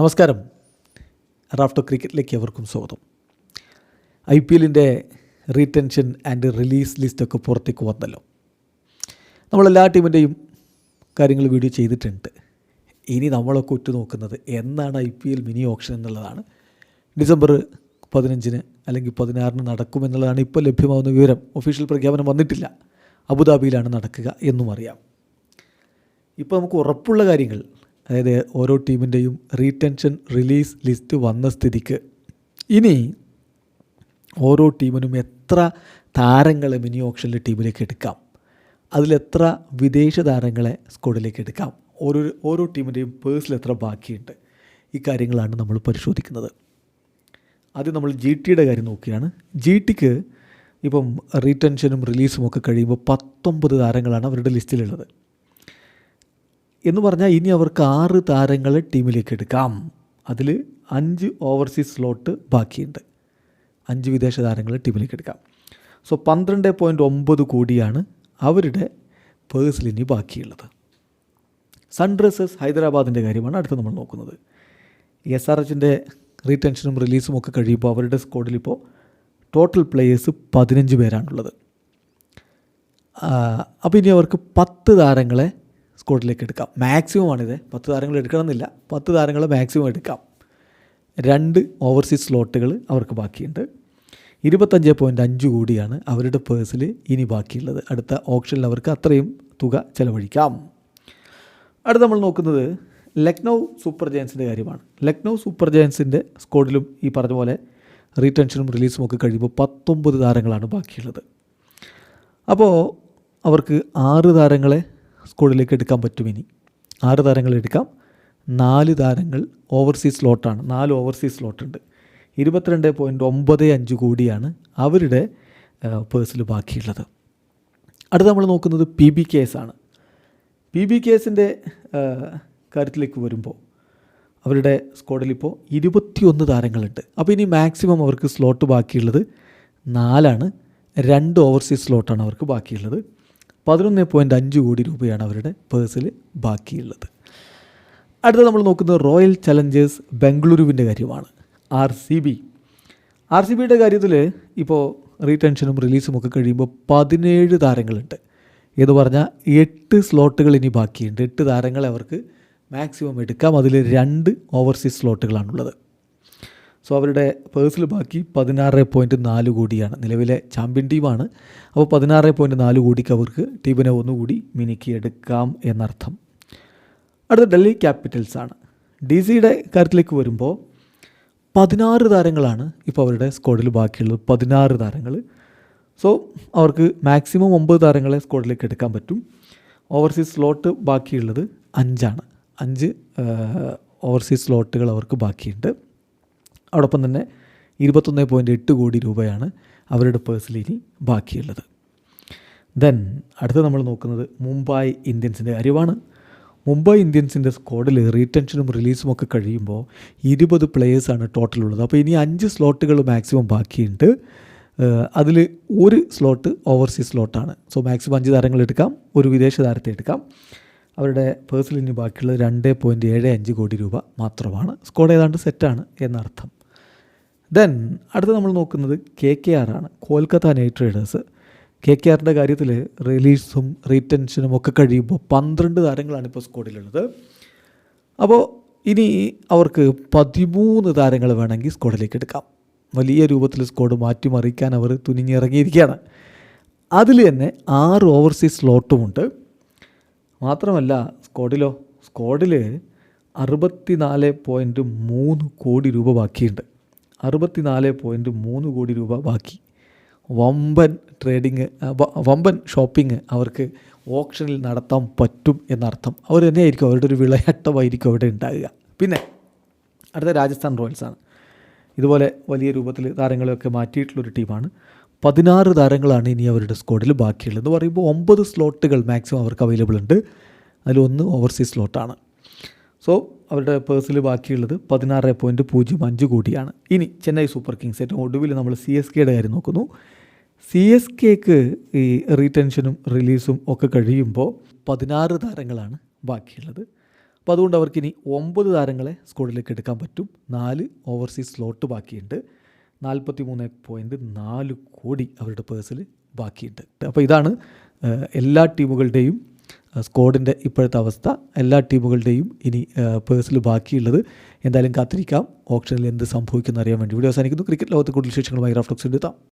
നമസ്കാരം. റാഫ്റ്റർ ക്രിക്കറ്റിലേക്ക് എവർക്കും സ്വാഗതം. ഐ പി എല്ലിന്റെ റീടെൻഷൻ ആൻഡ് റിലീസ് ലിസ്റ്റൊക്കെ പുറത്തേക്ക് വന്നല്ലോ. നമ്മളെല്ലാ ടീമിന്റെയും കാര്യങ്ങൾ വീഡിയോ ചെയ്തിട്ടുണ്ട്. ഇനി നമ്മളൊക്കെ ഉറ്റുനോക്കുന്നത് എന്നാണ് I P L mini auction എന്നുള്ളതാണ്. ഡിസംബർ പതിനഞ്ചിന് അല്ലെങ്കിൽ പതിനാറിന് നടക്കുമെന്നുള്ളതാണ് ഇപ്പോൾ ലഭ്യമാകുന്ന വിവരം. ഒഫീഷ്യൽ പ്രഖ്യാപനം വന്നിട്ടില്ല. അബുദാബിയിലാണ് നടക്കുക എന്നും അറിയാം. ഇപ്പോൾ നമുക്ക് ഉറപ്പുള്ള കാര്യങ്ങൾ അതായത് ഓരോ ടീമിന്റെയും റീടെൻഷൻ റിലീസ് ലിസ്റ്റ് വന്ന സ്ഥിതിക്ക്. ഇനി ഓരോ ടീമിനും എത്ര താരങ്ങളെ മിനി ഓപ്ഷനിൽ ടീമിലേക്ക് എടുക്കാം? അതിലെത്ര വിദേശ താരങ്ങളെ സ്ക്വാഡിലേക്ക് എടുക്കാം? ഓരോ ഓരോ ടീമിന്റെയും പേഴ്സിൽ എത്ര ബാക്കിയുണ്ട്? ഈ കാര്യങ്ങളാണ് നമ്മൾ പരിശോധിക്കുന്നത്. ആദ്യം നമ്മൾ ജി ടിയുടെ കാര്യം നോക്കുകയാണ്. ജി ടിക്ക് ഇപ്പം റീടെൻഷനും റിലീസും ഒക്കെ കഴിയുമ്പോൾ പത്തൊമ്പത് താരങ്ങളാണ് അവരുടെ ലിസ്റ്റിലുള്ളത് എന്ന് പറഞ്ഞാൽ ഇനി അവർക്ക് ആറ് താരങ്ങളെ ടീമിലേക്ക് എടുക്കാം. അതിൽ അഞ്ച് ഓവർസീസ് സ്ലോട്ട് ബാക്കിയുണ്ട്. അഞ്ച് വിദേശ താരങ്ങളെ ടീമിലേക്ക് എടുക്കാം. സോ പന്ത്രണ്ട് പോയിന്റ് ഒമ്പത് കോടിയാണ് അവരുടെ പേഴ്സിൽ ഇനി ബാക്കിയുള്ളത്. സൺറൈസേഴ്സ് ഹൈദരാബാദിന്റെ കാര്യമാണ് അടുത്ത് നമ്മൾ നോക്കുന്നത്. എസ് ആർ എച്ചിന്റെ റീടെൻഷനും റിലീസും ഒക്കെ കഴിയുമ്പോൾ അവരുടെ സ്ക്വാഡിലിപ്പോൾ ടോട്ടൽ പ്ലേയേഴ്സ് പതിനഞ്ച് പേരാണുള്ളത്. അപ്പോൾ ഇനി അവർക്ക് പത്ത് താരങ്ങളെ സ്ക്വാഡിലേക്ക് എടുക്കാം. മാക്സിമം ആണിത് പത്ത് താരങ്ങൾ എടുക്കണമെന്നില്ല. പത്ത് താരങ്ങൾ മാക്സിമം എടുക്കാം. രണ്ട് ഓവർസീസ് സ്ലോട്ടുകൾ അവർക്ക് ബാക്കിയുണ്ട്. ഇരുപത്തഞ്ച് പോയിന്റ് അഞ്ച് കോടിയാണ് അവരുടെ പേഴ്സിൽ ഇനി ബാക്കിയുള്ളത്. അടുത്ത ഓപ്ഷനിൽ അവർക്ക് അത്രയും തുക ചിലവഴിക്കാം. അടുത്ത നമ്മൾ നോക്കുന്നത് ലക്നൗ സൂപ്പർ ജയൻസിന്റെ കാര്യമാണ്. ലക്നൗ സൂപ്പർ ജയൻസിന്റെ സ്കോഡിലും ഈ പറഞ്ഞ പോലെ റീടെൻഷനും റിലീസും ഒക്കെ കഴിയുമ്പോൾ പത്തൊമ്പത് താരങ്ങളാണ് ബാക്കിയുള്ളത്. അപ്പോൾ അവർക്ക് ആറ് താരങ്ങളെ സ്ക്വാഡിലേക്ക് എടുക്കാൻ പറ്റും ഇനി. ആറ് താരങ്ങൾ എടുക്കാം. നാല് താരങ്ങൾ ഓവർസീസ് സ്ലോട്ടാണ് നാല് ഓവർസീസ് സ്ലോട്ടുണ്ട് ഇരുപത്തിരണ്ട് പോയിന്റ് ഒമ്പത് അഞ്ച് കോടിയാണ് അവരുടെ പേഴ്സിൽ ബാക്കിയുള്ളത്. അടുത്ത നമ്മൾ നോക്കുന്നത് പി ബി കേസാണ് പി ബി കേസിന്റെ കാര്യത്തിലേക്ക് വരുമ്പോൾ അവരുടെ സ്ക്വാഡിൽ ഇപ്പോൾ ഇരുപത്തിയൊന്ന് താരങ്ങളുണ്ട്. അപ്പോൾ ഇനി മാക്സിമം അവർക്ക് സ്ലോട്ട് ബാക്കിയുള്ളത് നാലാണ്. രണ്ട് ഓവർസീസ് സ്ലോട്ടാണ് അവർക്ക് ബാക്കിയുള്ളത്. പതിനൊന്ന് പോയിന്റ് അഞ്ച് കോടി രൂപയാണ് അവരുടെ പേഴ്സിൽ ബാക്കിയുള്ളത്. അടുത്ത നമ്മൾ നോക്കുന്നത് റോയൽ ചലഞ്ചേഴ്സ് ബംഗളൂരുവിന്റെ കാര്യമാണ്. R C B. R C ബിയുടെ കാര്യത്തിൽ ഇപ്പോൾ റീടെൻഷനും റിലീസും ഒക്കെ കഴിയുമ്പോൾ പതിനേഴ് താരങ്ങളുണ്ട്. എന്ന് പറഞ്ഞാൽ എട്ട് സ്ലോട്ടുകൾ ഇനി ബാക്കിയുണ്ട്. എട്ട് താരങ്ങളെ അവർക്ക് മാക്സിമം എടുക്കാം. അതിൽ രണ്ട് ഓവർസീസ് സ്ലോട്ടുകളാണുള്ളത്. സോ അവരുടെ പേഴ്സിൽ ബാക്കി പതിനാറ് പോയിന്റ് നാല് കോടിയാണ് നിലവിലെ ചാമ്പ്യൻ ടീമാണ് അപ്പോൾ പതിനാറ് പോയിന്റ് നാല് കോടിക്ക് അവർക്ക് ടീമിനെ ഒന്നുകൂടി മിനിക്ക് എടുക്കാം എന്നർത്ഥം. അടുത്ത ഡൽഹി ക്യാപിറ്റൽസ് ആണ്. ഡി സിയുടെ കാര്യത്തിലേക്ക് വരുമ്പോൾ പതിനാറ് താരങ്ങളാണ് ഇപ്പോൾ അവരുടെ സ്ക്വാഡിൽ ബാക്കിയുള്ളത്. പതിനാറ് താരങ്ങൾ. സോ അവർക്ക് മാക്സിമം ഒമ്പത് താരങ്ങളെ സ്ക്വാഡിലേക്ക് എടുക്കാൻ പറ്റും. ഓവർസീസ് സ്ലോട്ട് ബാക്കിയുള്ളത് അഞ്ചാണ്. അഞ്ച് ഓവർസീസ് സ്ലോട്ടുകൾ അവർക്ക് ബാക്കിയുണ്ട്. അതോടൊപ്പം തന്നെ ഇരുപത്തൊന്ന് പോയിന്റ് എട്ട് കോടി രൂപയാണ് അവരുടെ പേഴ്സിൽ ഇനി ബാക്കിയുള്ളത്. ദെൻ അടുത്ത നമ്മൾ നോക്കുന്നത് മുംബൈ ഇന്ത്യൻസിന്റെ കാര്യമാണ്. മുംബൈ ഇന്ത്യൻസിന്റെ സ്ക്വാഡിൽ റീടെൻഷനും റിലീസും ഒക്കെ കഴിയുമ്പോൾ ഇരുപത് പ്ലേയേഴ്സാണ് ടോട്ടലുള്ളത് അപ്പോൾ ഇനി അഞ്ച് സ്ലോട്ടുകൾ മാക്സിമം ബാക്കിയുണ്ട്. അതിൽ ഒരു സ്ലോട്ട് ഓവർസീസ് സ്ലോട്ടാണ് സോ മാക്സിമം അഞ്ച് താരങ്ങൾ എടുക്കാം. ഒരു വിദേശ താരത്തെ എടുക്കാം. അവരുടെ പേഴ്സിൽ ഇനി ബാക്കിയുള്ളത് രണ്ട് പോയിന്റ് ഏഴ് അഞ്ച് കോടി രൂപ മാത്രമാണ്. സ്ക്വാഡ് ഏതാണ്ട് സെറ്റാണ് എന്നർത്ഥം. ദെൻ അടുത്ത് നമ്മൾ നോക്കുന്നത് കെ കെ ആർ ആണ്. Kolkata Knight Riders K K ആറിന്റെ കാര്യത്തിൽ റിലീസും റീറ്റൻഷനും ഒക്കെ കഴിയുമ്പോൾ പന്ത്രണ്ട് താരങ്ങളാണ് ഇപ്പോൾ സ്ക്വാഡിലുള്ളത് അപ്പോൾ ഇനി അവർക്ക് പതിമൂന്ന് താരങ്ങൾ വേണമെങ്കിൽ സ്ക്വാഡിലേക്ക് എടുക്കാം. വലിയ രൂപത്തിൽ സ്ക്വാഡ് മാറ്റിമറിക്കാൻ അവർ തുനിഞ്ഞിറങ്ങിയിരിക്കുകയാണ്. അതിൽ തന്നെ ആറ് ഓവർസീസ് സ്ലോട്ടുമുണ്ട് മാത്രമല്ല സ്ക്വാഡിലോ സ്ക്വാഡിൽ അറുപത്തി നാല് പോയിന്റ് മൂന്ന് കോടി രൂപ ബാക്കിയുണ്ട്. അറുപത്തി നാല് പോയിന്റ് മൂന്ന് കോടി രൂപ ബാക്കി. വമ്പൻ ട്രേഡിങ് വമ്പൻ ഷോപ്പിംഗ് അവർക്ക് ഓപ്ഷനിൽ നടത്താൻ പറ്റും എന്നർത്ഥം. അവർ തന്നെയായിരിക്കും അവരുടെ ഒരു വിളയാട്ടമായിരിക്കും അവിടെ ഉണ്ടാകുക. പിന്നെ അടുത്ത രാജസ്ഥാൻ റോയൽസാണ് ഇതുപോലെ വലിയ രൂപത്തിൽ താരങ്ങളെയൊക്കെ മാറ്റിയിട്ടുള്ളൊരു ടീമാണ്. പതിനാറ് താരങ്ങളാണ് ഇനി അവരുടെ സ്ക്വാഡിൽ ബാക്കിയുള്ളത് എന്ന് പറയുമ്പോൾ ഒമ്പത് സ്ലോട്ടുകൾ മാക്സിമം അവർക്ക് അവൈലബിൾ ഉണ്ട്. അതിലൊന്ന് ഓവർസീസ് സ്ലോട്ടാണ് സോ അവരുടെ പേഴ്സിൽ ബാക്കിയുള്ളത് പതിനാറ് പോയിന്റ് പൂജ്യം അഞ്ച് കോടിയാണ്. ഇനി ചെന്നൈ സൂപ്പർ കിങ്സ് ഏറ്റവും ഒടുവിൽ നമ്മൾ സി എസ് കെയുടെ കാര്യം നോക്കുന്നു. സി എസ് കെക്ക് ഈ റീടെൻഷനും റിലീസും ഒക്കെ കഴിയുമ്പോൾ പതിനാറ് താരങ്ങളാണ് ബാക്കിയുള്ളത്. അപ്പോൾ അതുകൊണ്ട് അവർക്ക് ഇനി ഒമ്പത് താരങ്ങളെ സ്കോഡിലേക്ക് എടുക്കാൻ പറ്റും. നാല് ഓവർസീസ് സ്ലോട്ട് ബാക്കിയുണ്ട്. നാൽപ്പത്തി മൂന്ന് പോയിന്റ് നാല് കോടി അവരുടെ പേഴ്സിൽ ബാക്കിയുണ്ട്. അപ്പോൾ ഇതാണ് എല്ലാ ടീമുകളുടെയും സ്ക്വാഡിന്റെ ഇപ്പോഴത്തെ അവസ്ഥ എല്ലാ ടീമുകളുടെയും ഇനി പേഴ്സിൽ ബാക്കിയുള്ളത്. എന്തായാലും കാത്തിരിക്കാം. ഓപ്ഷനിൽ എന്ത് സംഭവിക്കുന്ന അറിയാൻ വേണ്ടി വീഡിയോ അവസാനിക്കുന്നു. ക്രിക്കറ്റ് ലോകത്ത് കൂടുതൽ വിശേഷങ്ങളുമായി റഫ്ലക്സ് എടുത്താം